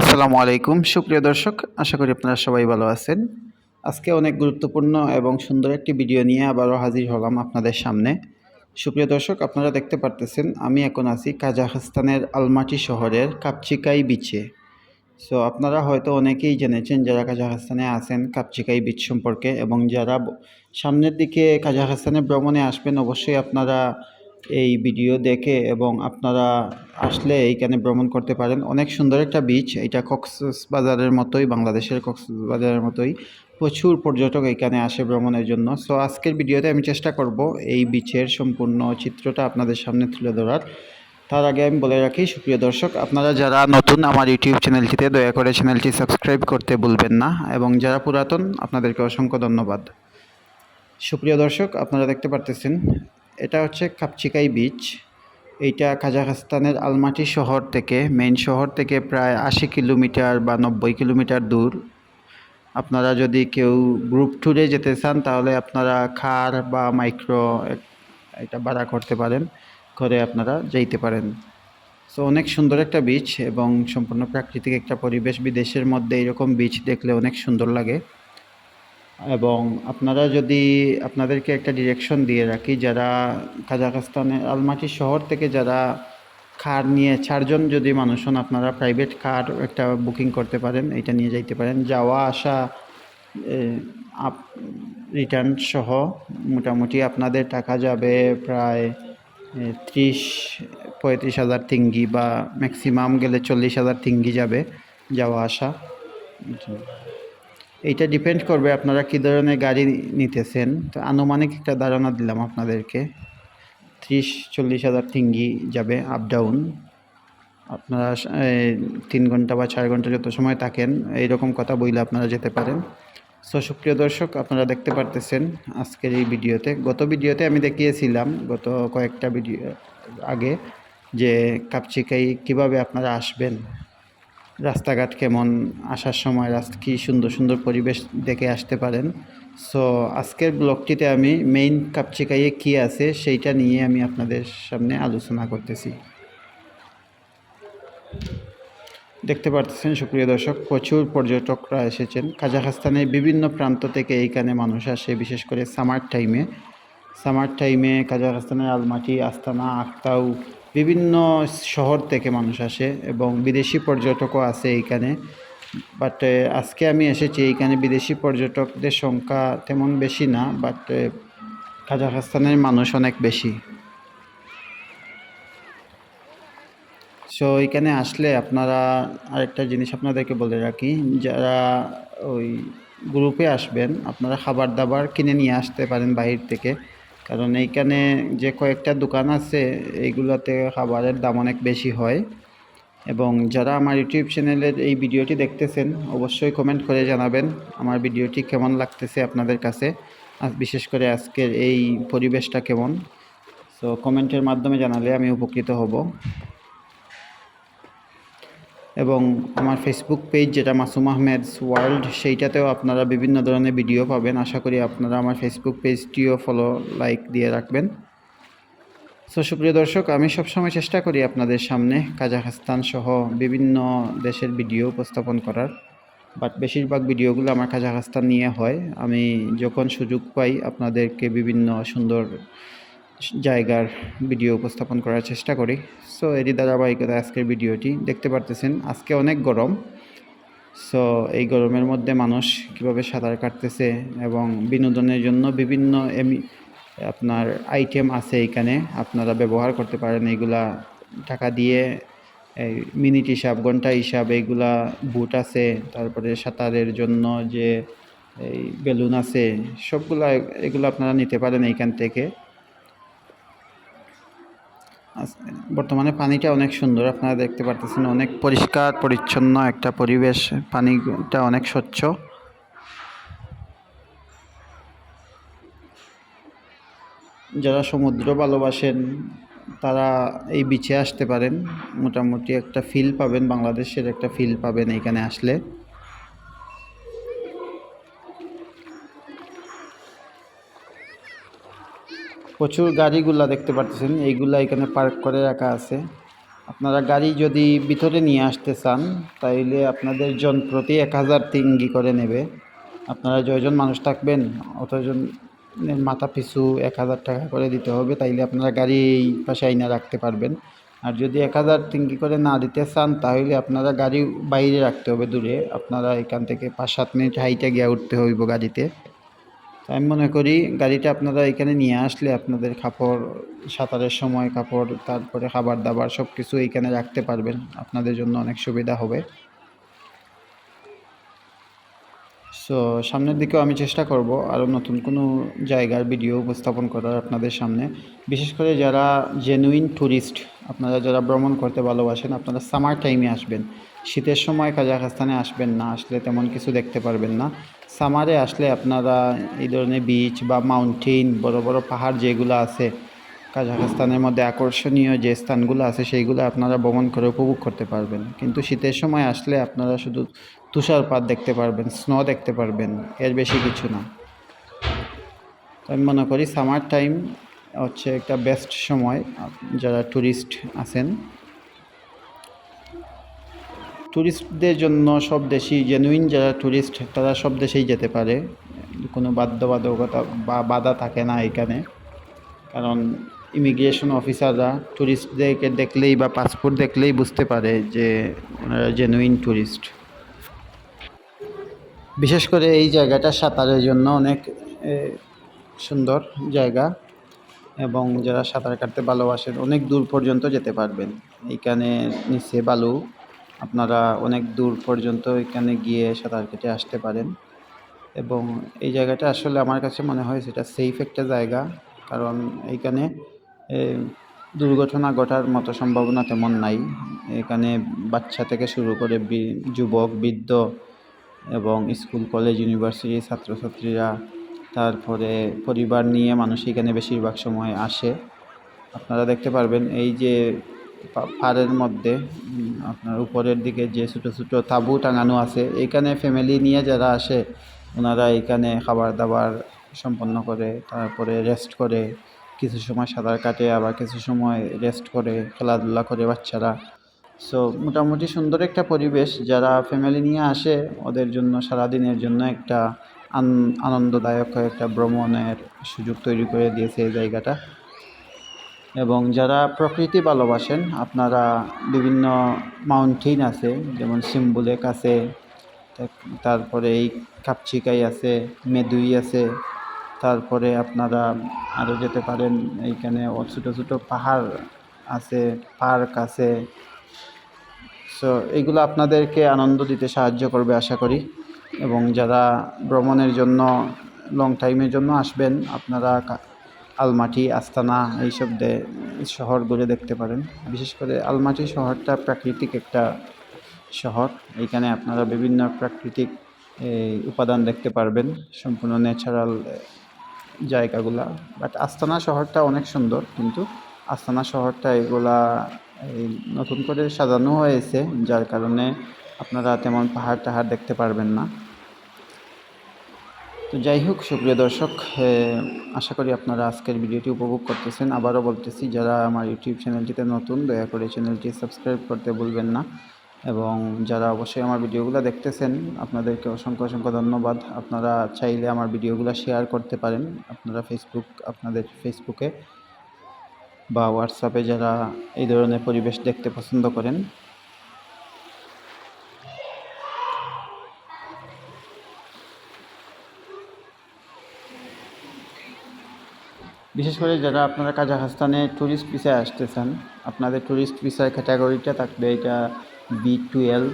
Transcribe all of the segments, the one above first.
আসসালামু আলাইকুম। সুপ্রিয় দর্শক, আশা করি আপনারা সবাই ভালো আছেন। আজকে অনেক গুরুত্বপূর্ণ এবং সুন্দর একটি ভিডিও নিয়ে আবারও হাজির হলাম আপনাদের সামনে। সুপ্রিয় দর্শক, আপনারা দেখতে পারতেছেন, আমি এখন আছি কাজাখস্তানের আলমাটি শহরের কাপচিকাই বিচে সো আপনারা হয়তো অনেকেই জেনেছেন যারা কাজাখস্তানে আছেন কাপচিকাই বিচ সম্পর্কে এবং যারা সামনের দিকে কাজাখস্তানে ভ্রমণে আসবেন, অবশ্যই আপনারা এই ভিডিও দেখে এবং আপনারা আসলে এইখানে ভ্রমণ করতে পারেন। অনেক সুন্দর একটা বিচ এটা কক্সবাজারের মতোই, বাংলাদেশের কক্সবাজারের মতোই। প্রচুর পর্যটক এখানে আসে ভ্রমণের জন্য। সো আজকের ভিডিওতে আমি চেষ্টা করব এই বিচের সম্পূর্ণ চিত্রটা আপনাদের সামনে তুলে ধরার। তার আগে আমি বলে রাখি, সুপ্রিয় দর্শক, আপনারা যারা নতুন আমার ইউটিউব চ্যানেলটিতে, দয়া করে চ্যানেলটি সাবস্ক্রাইব করতে ভুলবেন না এবং যারা পুরাতন, আপনাদেরকে অসংখ্য ধন্যবাদ। সুপ্রিয় দর্শক, আপনারা দেখতে পারতেছেন এটা হচ্ছে কাপচিকাই বিচ এইটা কাজাখস্তানের আলমাটি শহর থেকে মেইন শহর থেকে প্রায় আশি কিলোমিটার বা নব্বই কিলোমিটার দূর। আপনারা যদি কেউ গ্রুপ ট্যুরে যেতে চান, তাহলে আপনারা কার বা মাইক্রো এটা ভাড়া করতে পারেন, করে আপনারা যাইতে পারেন। সো অনেক সুন্দর একটা বিচ এবং সম্পূর্ণ প্রাকৃতিক একটা পরিবেশ। বিদেশের মধ্যে এরকম বিচ দেখলে অনেক সুন্দর লাগে। এবং আপনারা যদি আপনাদেরকে একটা ডিরেকশন দিয়ে রাখি, যারা কাজাখস্তানের আলমাটি শহর থেকে যারা কার নিয়ে, চারজন যদি মানুষ হন, আপনারা প্রাইভেট কার একটা বুকিং করতে পারেন, এটা নিয়ে যাইতে পারেন। যাওয়া আসা আপ রিটার্ন সহ মোটামুটি আপনাদের টাকা যাবে প্রায় ত্রিশ, পঁয়ত্রিশ হাজার তিঙ্গি বা ম্যাক্সিমাম গেলে চল্লিশ হাজার তিঙ্গি যাবে যাওয়া আসা। এইটা ডিপেন্ড করবে আপনারা কী ধরনের গাড়ি নিতেছেন। তো আনুমানিক একটা ধারণা দিলাম আপনাদেরকে। ত্রিশ, চল্লিশ হাজার তিঙ্গি যাবে আপ ডাউন আপনারা তিন ঘণ্টা বা চার ঘণ্টা যত সময় থাকেন, এইরকম কথা বইলে আপনারা যেতে পারেন। সো সুপ্রিয় দর্শক, আপনারা দেখতে পারতেছেন আজকের এই ভিডিওতে। গত ভিডিওতে আমি দেখিয়েছিলাম, গত কয়েকটা ভিডিও আগে, যে কাপচিকাই কীভাবে আপনারা আসবেন। রাস্তাঘাট কেমন, আসার সময় রাস্তা, কী সুন্দর সুন্দর পরিবেশ দেখে আসতে পারেন। সো আজকের ব্লগটিতে আমি মেইন কাপচিকাইয়ে কী আছে সেইটা নিয়ে আমি আপনাদের সামনে আলোচনা করতেছি। দেখতে পারতেছেন, সুপ্রিয় দর্শক, প্রচুর পর্যটকরা এসেছেন। কাজাখস্তানের বিভিন্ন প্রান্ত থেকে এইখানে মানুষ আসে, বিশেষ করে সামার টাইমে সামার টাইমে কাজাখস্তানের আলমাটি, আস্তানা আক্তাউ বিভিন্ন শহর থেকে মানুষ আসে এবং বিদেশি পর্যটকও আছে এইখানে। বাট আজকে আমি এসেছি এইখানে বিদেশি পর্যটকদের সংখ্যা তেমন বেশি না বাট কাজাখস্তানের মানুষ অনেক বেশি। সো এখানে আসলে আপনারা আরেকটা জিনিস আপনাদেরকে বলে রাখি, যারা ওই গ্রুপে আসবেন, আপনারা খাবার দাবার কিনে নিয়ে আসতে পারেন বাহির থেকে। কারণ এইখানে যে কয়েকটা দোকান আছে, এইগুলোতে খাবারের দাম অনেক বেশি হয়। এবং যারা আমার ইউটিউব চ্যানেলের এই ভিডিওটি দেখতেছেন, অবশ্যই কমেন্ট করে জানাবেন আমার ভিডিওটি কেমন লাগতেছে আপনাদের কাছে বিশেষ করে আজকের এই পরিবেশটা কেমন। সো কমেন্টের মাধ্যমে জানালে আমি উপকৃত হব। এবং আমার ফেসবুক পেজ যেটা মাসুম আহমেদস ওয়ার্ল্ড সেইটাতেও আপনারা বিভিন্ন ধরনের ভিডিও পাবেন। আশা করি আপনারা আমার ফেসবুক পেজটিও ফলো লাইক দিয়ে রাখবেন। সো সুপ্রিয় দর্শক, আমি সবসময় চেষ্টা করি আপনাদের সামনে কাজাখস্তান সহ বিভিন্ন দেশের ভিডিও উপস্থাপন করার। বাট বেশিরভাগ ভিডিওগুলো আমার কাজাখস্তান নিয়ে হয়। আমি যখন সুযোগ পাই, আপনাদেরকে বিভিন্ন সুন্দর জায়গার ভিডিও উপস্থাপন করার চেষ্টা করি। সো এরই ধারাবাহিকতা আজকের ভিডিওটি দেখতে পারতেছেন। আজকে অনেক গরম। সো এই গরমের মধ্যে মানুষ কীভাবে সাঁতার কাটতেছে এবং বিনোদনের জন্য বিভিন্ন এমি, আপনার আইটেম আছে এখানে। আপনারা ব্যবহার করতে পারেন এইগুলা টাকা দিয়ে, এই মিনিট হিসাব, ঘণ্টা হিসাব এইগুলা বুট আছে। তারপরে সাঁতারের জন্য যে, এই বেলুন আছে, সবগুলা এগুলো আপনারা নিতে পারেন এইখান থেকে। বর্তমানে পানিটা অনেক সুন্দর, আপনারা দেখতে পারতেছেন অনেক পরিষ্কার, পরিচ্ছন্ন একটা পরিবেশ, পানিটা অনেক স্বচ্ছ। যারা সমুদ্র ভালোবাসেন, তারা এই বিচে আসতে পারেন। মোটামুটি একটা ফিল পাবেন, বাংলাদেশের একটা ফিল পাবেন এইখানে আসলে। প্রচুর গাড়িগুলা দেখতে পারতেছেন। এইগুলা এখানে পার্ক করে রাখা আছে। আপনারা গাড়ি যদি ভিতরে নিয়ে আসতে চান, তাইলে আপনাদের জন প্রতি এক হাজার তিঙ্গি করে নেবে। আপনারা যজন মানুষ থাকবেন, অতজনের মাথা পিছু এক হাজার টাকা করে দিতে হবে, তাইলে আপনারা গাড়ি এই পাশে আইনা রাখতে পারবেন। আর যদি এক হাজার তিঙ্গি করে না দিতে চান তাহলে আপনারা গাড়ি বাইরে রাখতে হবে দূরে। আপনারা এখান থেকে পাঁচ সাত মিনিট হাইটে গিয়ে উঠতে হইব গাড়িতে। আমি মনে করি গাড়িটা আপনারা এখানে নিয়ে আসলে আপনাদের কাপড়, সাঁতারের সময় কাপড়, তারপরে খাবার দাবার সব কিছু এইখানে রাখতে পারবেন। আপনাদের জন্য অনেক সুবিধা হবে। সো সামনের দিকেও আমি চেষ্টা করব আরও নতুন কোনো জায়গার ভিডিও উপস্থাপন করার আপনাদের সামনে। বিশেষ করে যারা জেনুইন ট্যুরিস্ট আপনারা যারা ভ্রমণ করতে ভালোবাসেন, আপনারা সামার টাইমে আসবেন। শীতের সময় কাজাখস্তানে আসবেন না, আসলে তেমন কিছু দেখতে পারবেন না। সামারে আসলে আপনারা এই ধরনের বিচ বা মাউন্টেন বড় বড় পাহাড় যেগুলো আছে, কাজাখস্তানের মধ্যে আকর্ষণীয় যে স্থানগুলো আছে, সেইগুলো আপনারা ভ্রমণ করে উপভোগ করতে পারবেন। কিন্তু শীতের সময় আসলে আপনারা শুধু তুষারপাত দেখতে পারবেন স্নো দেখতে পারবেন, এর বেশি কিছু না। আমি মনে করি সামার টাইম হচ্ছে একটা বেস্ট সময় যারা ট্যুরিস্ট আছেন। ট্যুরিস্টদের জন্য সব দেশই জেনুইন যারা ট্যুরিস্ট তারা সব দেশেই যেতে পারে। কোনো বাধ্যবাধকতা বা বাধা থাকে না এখানে। কারণ ইমিগ্রেশন অফিসাররা ট্যুরিস্টদেরকে দেখলেই বা পাসপোর্ট দেখলেই বুঝতে পারে যে ওনারা জেনুইন ট্যুরিস্ট বিশেষ করে এই জায়গাটা সাঁতারের জন্য অনেক সুন্দর জায়গা। এবং যারা সাঁতার কাটতে ভালোবাসেন, অনেক দূর পর্যন্ত যেতে পারবেন। এইখানে নিচে বালু। আপনারা অনেক দূর পর্যন্ত এখানে গিয়ে সাঁতার কেটে আসতে পারেন। এবং এই জায়গাটা আসলে আমার কাছে মনে হয় সেটা সেফ একটা জায়গা। কারণ এইখানে দুর্ঘটনা ঘটার মতো সম্ভাবনা তেমন নাই। এখানে বাচ্চা থেকে শুরু করে যুবক, বৃদ্ধ এবং স্কুল, কলেজ ইউনিভার্সিটির ছাত্রছাত্রীরা, তারপরে পরিবার নিয়ে মানুষ এখানে বেশিরভাগ সময় আসে। আপনারা দেখতে পারবেন এই যে পাড়ের মধ্যে আপনার উপরের দিকে যে ছোটো ছোটো তাঁবু টাঙানো আছে, এইখানে ফ্যামিলি নিয়ে যারা আসে, ওনারা এখানে খাবার দাবার সম্পন্ন করে, তারপরে রেস্ট করে, কিছু সময় সাঁতার কাটে, আবার কিছু সময় রেস্ট করে, খেলাধুলা করে বাচ্চারা। সো মোটামুটি সুন্দর একটা পরিবেশ, যারা ফ্যামিলি নিয়ে আসে, ওদের জন্য, সারাদিনের জন্য একটা আন- আনন্দদায়ক একটা ভ্রমণের সুযোগ তৈরি করে দিয়েছে এই জায়গাটা। এবং যারা প্রকৃতি ভালোবাসেন, আপনারা বিভিন্ন মাউন্টেন আছে, যেমন সিম্বুলেক আছে তারপরে এই কাপচিকাই আছে মেদুই আছে, তারপরে আপনারা আরও যেতে পারেন, এইখানে ছোটো ছোটো পাহাড় আছে, পার্ক আছে। সো এইগুলো আপনাদেরকে আনন্দ দিতে সাহায্য করবে আশা করি। এবং যারা ভ্রমণের জন্য লং টাইমের জন্য আসবেন, আপনারা আলমাটি, আস্তানা এইসব শহর ঘুরে দেখতে পারেন। বিশেষ করে আলমাটি শহরটা প্রাকৃতিক একটা শহর। এইখানে আপনারা বিভিন্ন প্রাকৃতিক উপাদান দেখতে পারবেন। সম্পূর্ণ ন্যাচারাল জায়গাগুলা। বাট আস্তানা শহরটা অনেক সুন্দর, কিন্তু আস্তানা শহরটা এগুলা নতুন করে সাজানো হয়েছে, যার কারণে আপনারা তেমন পাহাড় টাহাড় দেখতে পারবেন না। তো যাই হোক, সুপ্রিয় দর্শক আশা করি আপনারা আজকের ভিডিওটি উপভোগ করতেছেন। আবারও বলতেছি, যারা আমার ইউটিউব চ্যানেলটিতে নতুন, দয়া করে চ্যানেলটি সাবস্ক্রাইব করতে ভুলবেন না। এবং যারা অবশ্যই আমার ভিডিওগুলো দেখতেছেন, আপনাদেরকে অসংখ্য অসংখ্য ধন্যবাদ। আপনারা চাইলে আমার ভিডিওগুলো শেয়ার করতে পারেন। আপনারা ফেসবুক আপনাদের ফেসবুকে বা হোয়াটসঅ্যাপে যারা এই ধরনের পরিবেশ দেখতে পছন্দ করেন। বিশেষ করে যারা আপনারা কাজাখস্তানে ট্যুরিস্ট ভিসায় আসতে চান আপনাদের ট্যুরিস্ট ভিসার ক্যাটাগরিটা থাকবে এটা বি টুয়েলভ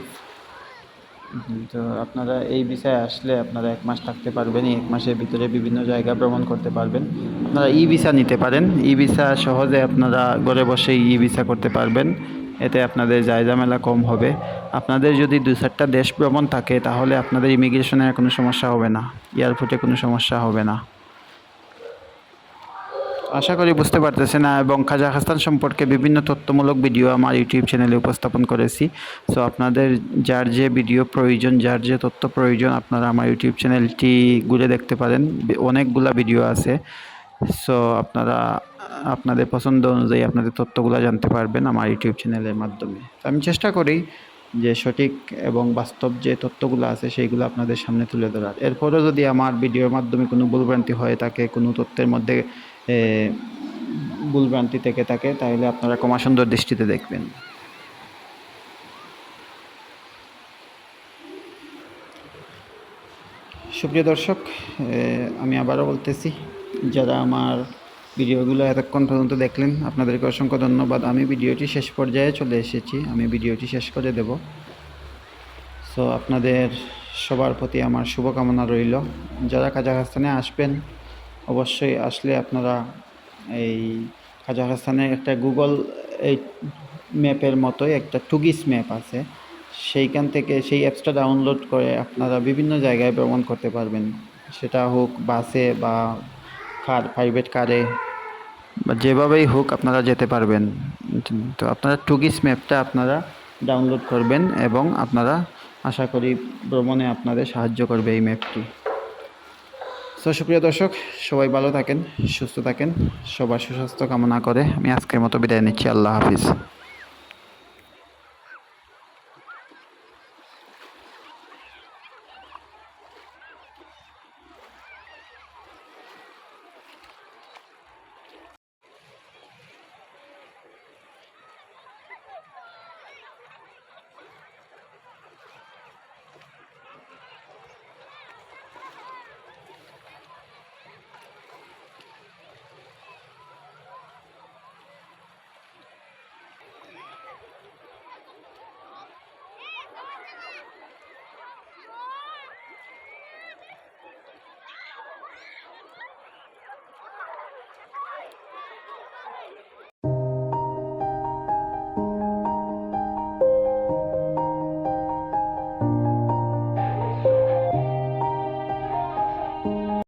তো আপনারা এই ভিসায় আসলে আপনারা এক মাস থাকতে পারবেন এক মাসের ভিতরে বিভিন্ন জায়গা ভ্রমণ করতে পারবেন। আপনারা ই ভিসা নিতে পারেন। ই ভিসা সহজে আপনারা ঘরে বসে ই ভিসা করতে পারবেন। এতে আপনাদের জায়জামেলা কম হবে। আপনাদের যদি দু চারটা দেশ ভ্রমণ থাকে, তাহলে আপনাদের ইমিগ্রেশনের কোনো সমস্যা হবে না। এয়ারপোর্টে কোনো সমস্যা হবে না। আশা করি বুঝতে পারতেছেন এবং কাজাখস্তান সম্পর্কে বিভিন্ন তথ্যমূলক ভিডিও আমার ইউটিউব চ্যানেলে উপস্থাপন করেছি। সো আপনাদের যার যে ভিডিও প্রয়োজন, যার যে তথ্য প্রয়োজন, আপনারা আমার ইউটিউব চ্যানেলটি ঘুরে দেখতে পারেন। অনেকগুলা ভিডিও আছে। সো আপনারা, আপনাদের পছন্দ অনুযায়ী আপনাদের তথ্যগুলো জানতে পারবেন আমার ইউটিউব চ্যানেলের মাধ্যমে। আমি চেষ্টা করি যে সঠিক এবং বাস্তব যে তথ্যগুলো আছে, সেইগুলো আপনাদের সামনে তুলে ধরার। এরপরেও যদি আমার ভিডিওর মাধ্যমে কোনো ভুলভ্রান্তি হয়ে থাকে কোনো তথ্যের মধ্যে ভুলভ্রান্তি থেকে থাকে তাহলে আপনারা ক্ষমা সুন্দর দৃষ্টিতে দেখবেন। সুপ্রিয় দর্শক আমি আবারও বলতেছি, যারা আমার ভিডিওগুলো এতক্ষণ পর্যন্ত দেখলেন, আপনাদেরকে অসংখ্য ধন্যবাদ। আমি ভিডিওটি শেষ পর্যায়ে চলে এসেছি, আমি ভিডিওটি শেষ করে দেব। সো, আপনাদের সবার প্রতি আমার শুভকামনা রইল। যারা কাজাখস্তানে আসবেন অবশ্যই আসলে আপনারা এই কাজাখস্তানের একটা গুগল এই ম্যাপের মতোই একটা টুগিস ম্যাপ আছে। সেইখান থেকে সেই অ্যাপসটা ডাউনলোড করে আপনারা বিভিন্ন জায়গায় ভ্রমণ করতে পারবেন। সেটা হোক বাসে বা কার প্রাইভেট কারে বা যেভাবেই হোক আপনারা যেতে পারবেন। তো আপনারা টুগিস ম্যাপটা আপনারা ডাউনলোড করবেন এবং আপনারা আশা করি ভ্রমণে আপনাদের সাহায্য করবে এই ম্যাপটি। তো সুপ্রিয় দর্শক, সবাই ভালো থাকেন, সুস্থ থাকেন, সবার সুস্বাস্থ্য কামনা করে আমি আজকের মতো বিদায় নিচ্ছি। আল্লাহ হাফিজ।